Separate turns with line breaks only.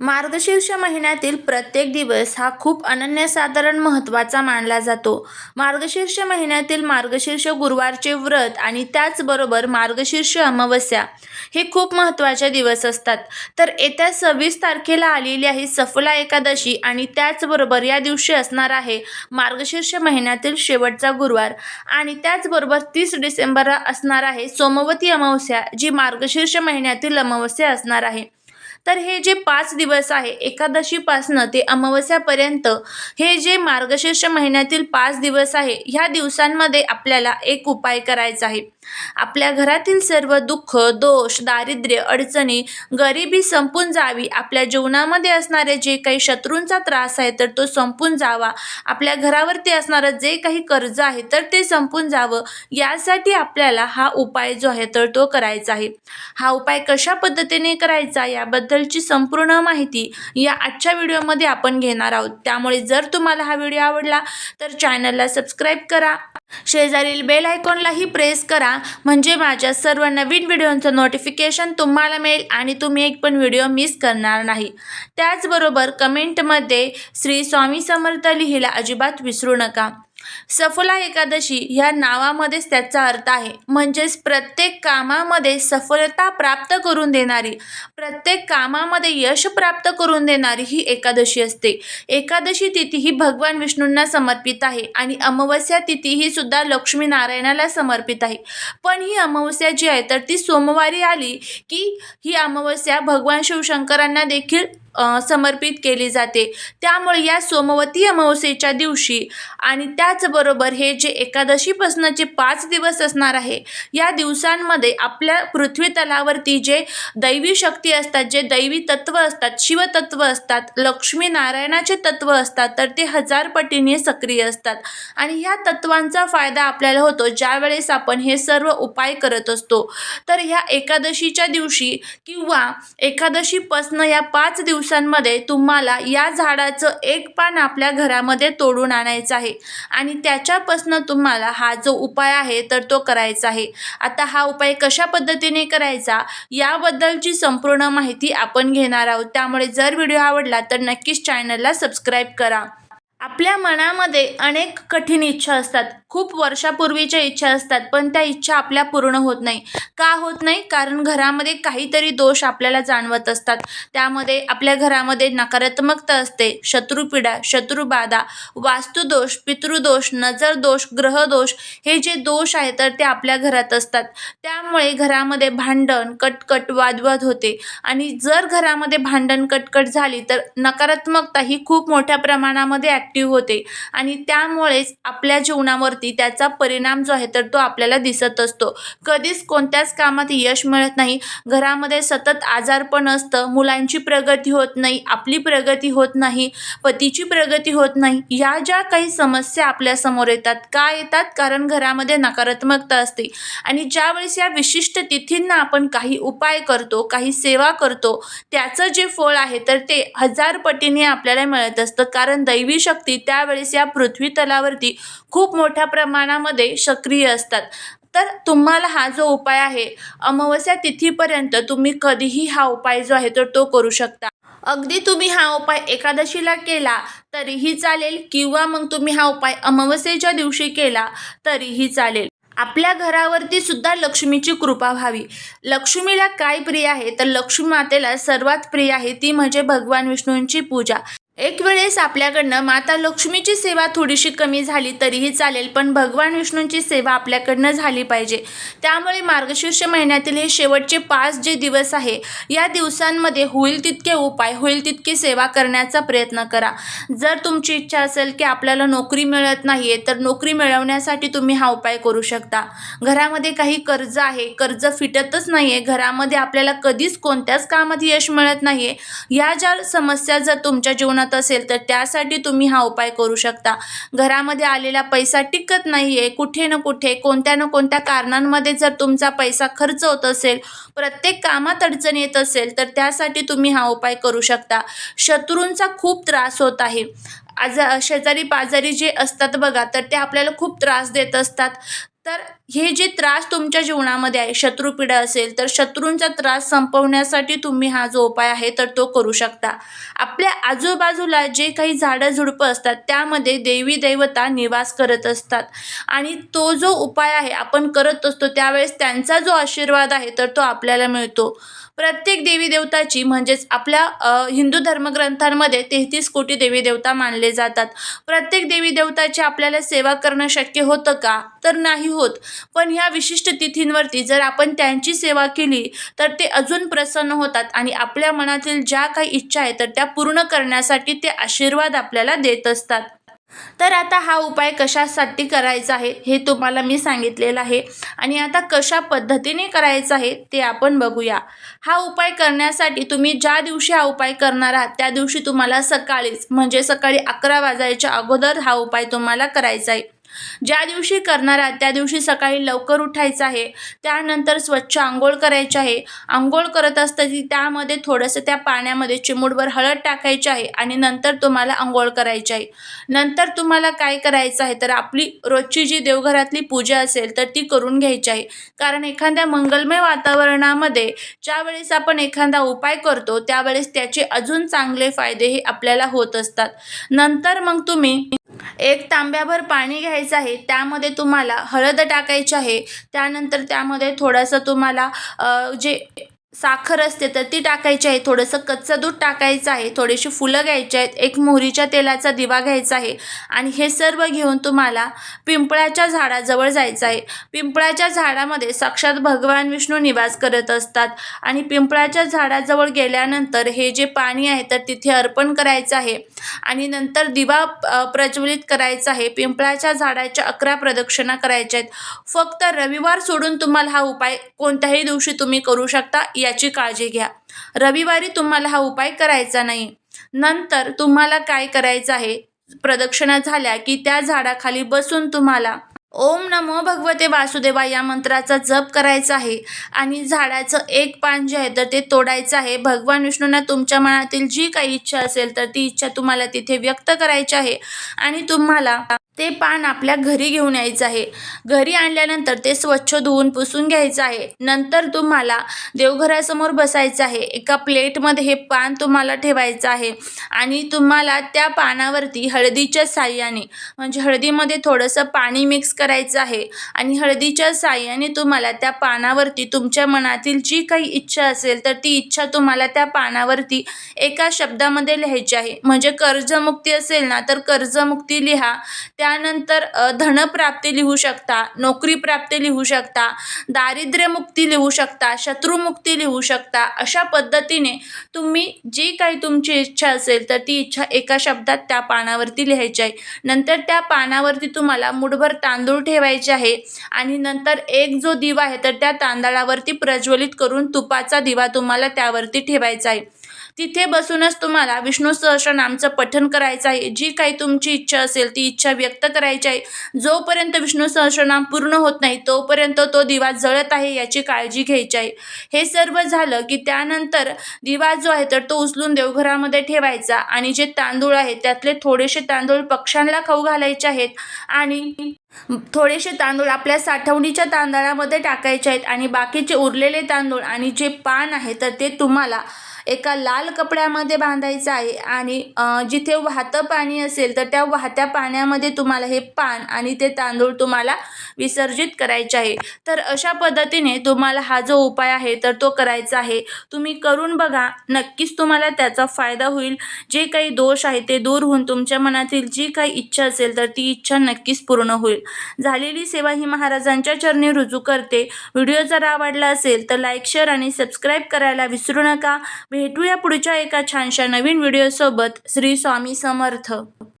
मार्गशीर्ष महिन्यातील प्रत्येक दिवस हा खूप अनन्यसाधारण महत्त्वाचा मानला जातो. मार्गशीर्ष महिन्यातील मार्गशीर्ष गुरुवारचे व्रत आणि त्याचबरोबर मार्गशीर्ष अमावस्या हे खूप महत्त्वाचे दिवस असतात. तर येत्या सव्वीस तारखेला आलेली आहे सफला एकादशी आणि त्याचबरोबर या दिवशी असणार आहे मार्गशीर्ष महिन्यातील शेवटचा गुरुवार आणि त्याचबरोबर तीस डिसेंबरला असणार आहे सोमवती अमावस्या जी मार्गशीर्ष महिन्यातील अमावस्या असणार आहे. तर हे जे पाच दिवस आहे एकादशीपासनं ते अमावस्यापर्यंत हे जे मार्गशीर्ष महिन्यातील पाच दिवस आहे ह्या दिवसांमध्ये आपल्याला एक उपाय करायचा आहे. आपल्या घरातील सर्व दुःख दोष दारिद्र्य अडचणी गरिबी संपून जावी. आपल्या जीवनामध्ये असणारे जे काही शत्रूंचा त्रास आहे तर तो संपून जावा. आपल्या घरावरती असणारं जे काही कर्ज आहे तर ते संपून जावं. यासाठी आपल्याला हा उपाय जो आहे तर तो करायचा आहे. हा उपाय कशा पद्धतीने करायचा याबद्दलची संपूर्ण माहिती या आजच्या व्हिडिओमध्ये आपण घेणार आहोत. त्यामुळे जर तुम्हाला हा व्हिडिओ आवडला तर चॅनलला सबस्क्राईब करा. शेजारील बेल आयकॉनलाही प्रेस करा. म्हणजे माझ्या सर्व नवीन व्हिडिओंचं नोटिफिकेशन तुम्हाला मिळेल आणि तुम्ही एक पण व्हिडिओ मिस करणार नाही. त्याचबरोबर कमेंटमध्ये श्री स्वामी समर्थ लिहिला अजिबात विसरू नका. सफला एकादशी ह्या नावामध्येच त्याचा अर्थ आहे. म्हणजेच प्रत्येक कामामध्ये सफलता प्राप्त करून देणारी प्रत्येक कामामध्ये यश प्राप्त करून देणारी ही एकादशी असते. एकादशी तिथी ही भगवान विष्णूंना समर्पित आहे आणि अमावस्या तिथी ही सुद्धा लक्ष्मी नारायणाला समर्पित आहे. पण ही अमावस्या जी आहे तर ती सोमवारी आली की ही अमावस्या भगवान शिवशंकरांना देखील समर्पित केली जाते. त्यामुळे या सोमवती अमावस्येच्या दिवशी आणि त्याचबरोबर हे जे एकादशीपासनाचे पाच दिवस असणार आहे या दिवसांमध्ये आपल्या पृथ्वी तलावरती जे दैवी शक्ती असतात जे दैवी तत्व असतात शिवतत्व असतात लक्ष्मी नारायणाचे तत्व असतात तर ते हजार पटीने सक्रिय असतात. आणि ह्या तत्वांचा फायदा आपल्याला होतो ज्यावेळेस आपण हे सर्व उपाय करत असतो. तर ह्या एकादशीच्या दिवशी किंवा एकादशीपासनं या पाच दिवसांमध्ये तुम्हाला या झाडाचं एक पान आपल्या घरामध्ये तोडून आणायचं आहे. आणि त्याच्यापासनं तुम्हाला हा जो उपाय आहे तर तो करायचा आहे. आता हा उपाय कशा पद्धतीने करायचा याबद्दलची संपूर्ण माहिती आपण घेणार आहोत. त्यामुळे जर व्हिडिओ आवडला तर नक्कीच चॅनलला सबस्क्राईब करा. आपल्या मनामध्ये अनेक कठीण इच्छा असतात. खूप वर्षापूर्वीच्या इच्छा असतात पण त्या इच्छा आपल्या पूर्ण होत नाही. का होत नाही? कारण घरामध्ये काहीतरी दोष आपल्याला जाणवत असतात. त्यामध्ये आपल्या घरामध्ये नकारात्मकता असते. शत्रुपीडा शत्रुबाधा वास्तुदोष पितृदोष नजरदोष ग्रहदोष हे जे दोष आहेत तर ते आपल्या घरात असतात. त्यामुळे घरामध्ये भांडण कटकट वादवाद होते. आणि जर घरामध्ये भांडण कटकट झाली तर नकारात्मकता ही खूप मोठ्या प्रमाणामध्ये ॲक्टिव्ह होते. आणि त्यामुळेच आपल्या जीवनावर कामावरती त्याचा परिणाम जो आहे तर तो आपल्याला दिसत असतो. कधीच कोणत्याच कामात यश मिळत नाही. घरामध्ये सतत आजारपण असतं मुलांची प्रगती होत नाही आपली प्रगती होत नाही पतीची प्रगती होत नाही. या ज्या काही समस्या आपल्यासमोर येतात का येतात? कारण घरामध्ये नकारात्मकता असते. आणि ज्यावेळेस या विशिष्ट तिथींना आपण काही उपाय करतो काही सेवा करतो त्याचं जे फळ आहे तर ते हजार पटीने आपल्याला मिळत असतं. कारण दैवी शक्ती त्यावेळेस या पृथ्वी तलावरती खूप मोठ्या प्रमाणामध्ये सक्रिय असतात. तर तुम्हाला हा जो उपाय आहे अमावस्या तिथीपर्यंत तुम्ही कधीही हा उपाय जो आहे तर तो करू शकता. अगदी तुम्ही हा उपाय एकादशीला केला तरीही चालेल किंवा मग तुम्ही हा उपाय अमावस्येच्या दिवशी केला तरीही चालेल. आपल्या घरावरती सुद्धा लक्ष्मीची कृपा व्हावी. लक्ष्मीला काय प्रिय आहे? तर लक्ष्मी मातेला सर्वात प्रिय आहे ती म्हणजे भगवान विष्णूंची पूजा. एक वेळेस आपल्याकडनं माता लक्ष्मीची सेवा थोडीशी कमी झाली तरीही चालेल पण भगवान विष्णूंची सेवा आपल्याकडनं झाली पाहिजे. त्यामुळे मार्गशीर्ष महिन्यातील हे शेवटचे पाच जे दिवस आहे या दिवसांमध्ये होईल तितके उपाय होईल तितकी सेवा करण्याचा प्रयत्न करा. जर तुमची इच्छा असेल की आपल्याला नोकरी मिळत नाही आहे तर नोकरी मिळवण्यासाठी तुम्ही हा उपाय करू शकता. घरामध्ये काही कर्ज आहे कर्ज फिटतच नाही आहे घरामध्ये आपल्याला कधीच कोणत्याच कामात यश मिळत नाही आहे या ज्या समस्या जर तुमच्या जीवनात असेल तर त्यासाठी तुम्ही हा उपाय करू शकता. घरामध्ये आलेला पैसा टिकत नाही आहे कुठे ना कुठे कोणत्या ना कोणत्या कारणांमध्ये जर तुमचा पैसा खर्च होत असेल प्रत्येक कामात अडचण येत असेल तर त्यासाठी तुम्ही हा उपाय करू शकता. शत्रूंचा खूप त्रास होत आहे. आज शेजारी पाजारी जे असतात बघा तर ते आपल्याला खूप त्रास देत असतात. तर हे जे त्रास तुमच्या जीवनामध्ये आहे शत्रुपीडा असेल तर शत्रूंचा त्रास संपवण्यासाठी तुम्ही हा जो उपाय आहे तर तो करू शकता. आपल्या आजूबाजूला जे काही झाडं झुडपं असतात त्यामध्ये देवी दैवता निवास करत असतात. आणि तो जो उपाय आहे आपण करत असतो त्यावेळेस त्यांचा जो आशीर्वाद आहे तर तो आपल्याला मिळतो. प्रत्येक देवी देवताची म्हणजेच आपल्या हिंदू धर्मग्रंथांमध्ये तेहतीस कोटी देवी देवता मानले जातात. प्रत्येक देवी देवताची आपल्याला सेवा करणं शक्य होतं का? तर नाही होत. पण ह्या विशिष्ट तिथींवरती जर आपण त्यांची सेवा केली तर ते अजून प्रसन्न होतात आणि आपल्या मनातील ज्या काही इच्छा आहे तर त्या पूर्ण करण्यासाठी ते आशीर्वाद आपल्याला देत असतात. तर आता हा उपाय कशासाठी करायचा आहे हे तुम्हाला मी सांगितलेलं आहे. आणि आता कशा पद्धतीने करायचं आहे ते आपण बघूया. हा उपाय करण्यासाठी तुम्ही ज्या दिवशी हा उपाय करणार आहात त्या दिवशी तुम्हाला सकाळीच म्हणजे सकाळी अकरा वाजायच्या अगोदर हा उपाय तुम्हाला करायचा आहे. ज्या दिवशी करणार आहात त्या दिवशी सकाळी लवकर उठायचं आहे त्यानंतर स्वच्छ आंघोळ करायची आहे. आंघोळ करत असताना त्यामध्ये थोडंसं त्या पाण्यामध्ये चिमूटभर हळद टाकायची आहे आणि नंतर तुम्हाला आंघोळ करायची आहे. नंतर तुम्हाला काय करायचं आहे तर आपली रोजची जी देवघरातली पूजा असेल तर ती करून घ्यायची आहे. कारण एखाद्या मंगलमय वातावरणामध्ये ज्यावेळेस आपण एखादा उपाय करतो त्यावेळेस त्याचे अजून चांगले फायदे हे आपल्याला होत असतात. नंतर मग तुम्ही एक तांब्याभर पाणी घ्यायचं आहे त्यामध्ये तुम्हाला हळद टाकायची आहे त्यानंतर त्यामध्ये थोडंसं तुम्हाला जे साखर असते तर ती टाकायची आहे. थोडंसं कच्चं दूध टाकायचं आहे. थोडीशी फुलं घ्यायची आहेत. एक मोहरीच्या तेलाचा दिवा घ्यायचा आहे. आणि हे सर्व घेऊन तुम्हाला पिंपळाच्या झाडाजवळ जायचं आहे. पिंपळाच्या झाडामध्ये साक्षात भगवान विष्णू निवास करत असतात. आणि पिंपळाच्या झाडाजवळ गेल्यानंतर हे जे पाणी आहे तर तिथे अर्पण करायचं आहे. आणि नंतर दिवा प्रज्वलित करायचा आहे. पिंपळाच्या झाडाच्या अकरा प्रदक्षिणा करायच्या आहेत. फक्त रविवार सोडून तुम्हाला हा उपाय कोणत्याही दिवशी तुम्ही करू शकता. याची काळजी घ्या. रविवारी तुम्हाला हा उपाय करायचा नाही. नंतर तुम्हाला काय करायचं आहे? प्रदक्षिणा झाल्या की त्या झाडाखाली बसून तुम्हाला ओम नमो भगवते वासुदेवा या मंत्राचा जप करायचा आहे आणि झाडाचं एक पान जे आहे तर ते तोडायचं आहे. भगवान विष्णूंना तुमच्या मनातील जी काही इच्छा असेल तर ती इच्छा तुम्हाला तिथे व्यक्त करायची आहे आणि तुम्हाला ते पान आपल्या घरी घेऊन यायचं आहे. घरी आणल्यानंतर ते स्वच्छ धुवून पुसून घ्यायचं आहे. नंतर तुम्हाला देवघरासमोर बसायचं आहे. एका प्लेटमध्ये हे पान तुम्हाला ठेवायचं आहे. आणि तुम्हाला त्या पानावरती हळदीच्या साह्याने म्हणजे हळदीमध्ये थोडंसं पाणी मिक्स करायचं आहे. आणि हळदीच्या साह्याने तुम्हाला त्या पानावरती तुमच्या मनातील जी काही इच्छा असेल तर ती इच्छा तुम्हाला त्या पानावरती एका शब्दामध्ये लिहायची आहे. म्हणजे कर्जमुक्ती असेल ना तर कर्जमुक्ती लिहा. त्या त्यानंतर धनप्राप्ती लिहू शकता नोकरी प्राप्ती लिहू शकता दारिद्र्यमुक्ती लिहू शकता शत्रुमुक्ती लिहू शकता अशा पद्धतीने तुम्ही जी काही तुमची इच्छा असेल तर ती इच्छा एका शब्दात त्या पानावरती लिहायची आहे. नंतर त्या पानावरती तुम्हाला मुठभर तांदूळ ठेवायचे आहे आणि नंतर एक जो दिवा आहे तर त्या तांदळावरती प्रज्वलित करून तुपाचा दिवा तुम्हाला त्यावरती ठेवायचा आहे. तिथे बसूनच तुम्हाला विष्णू सहस्रनामचं पठन करायचं आहे. जी काही तुमची इच्छा असेल ती इच्छा व्यक्त करायची आहे. जोपर्यंत विष्णू सहस्रनाम पूर्ण होत नाही तोपर्यंत तो दिवा जळत आहे याची काळजी घ्यायची आहे. हे सर्व झालं की त्यानंतर दिवा जो आहे तर तो उचलून देवघरामध्ये ठेवायचा आणि जे तांदूळ आहेत त्यातले थोडेसे तांदूळ पक्ष्यांना खाऊ घालायचे आहेत आणि थोडेसे तांदूळ आपल्या साठवणीच्या तांदळामध्ये टाकायचे आहेत आणि बाकीचे उरलेले तांदूळ आणि जे पान आहे तर ते तुम्हाला एका लाल कपड्यामध्ये बांधायचं आहे आणि जिथे वाहतं पाणी असेल तर त्या वाहत्या पाण्यामध्ये तुम्हाला हे पान आणि ते तांदूळ तुम्हाला विसर्जित करायचे आहे. तर अशा पद्धतीने तुम्हाला हा जो उपाय आहे तर तो करायचा आहे. तुम्ही करून बघा नक्कीच तुम्हाला त्याचा फायदा होईल. जे काही दोष आहे ते दूर होऊन तुमच्या मनातील जी काही इच्छा असेल तर ती इच्छा नक्कीच पूर्ण होईल. झालेली सेवा ही महाराजांच्या चरणी रुजू करते. व्हिडिओ जर आवडला असेल तर लाईक शेअर आणि सबस्क्राईब करायला विसरू नका. भेटूया पुढच्या एका छानशा नवीन व्हिडिओसोबत. श्री स्वामी समर्थ.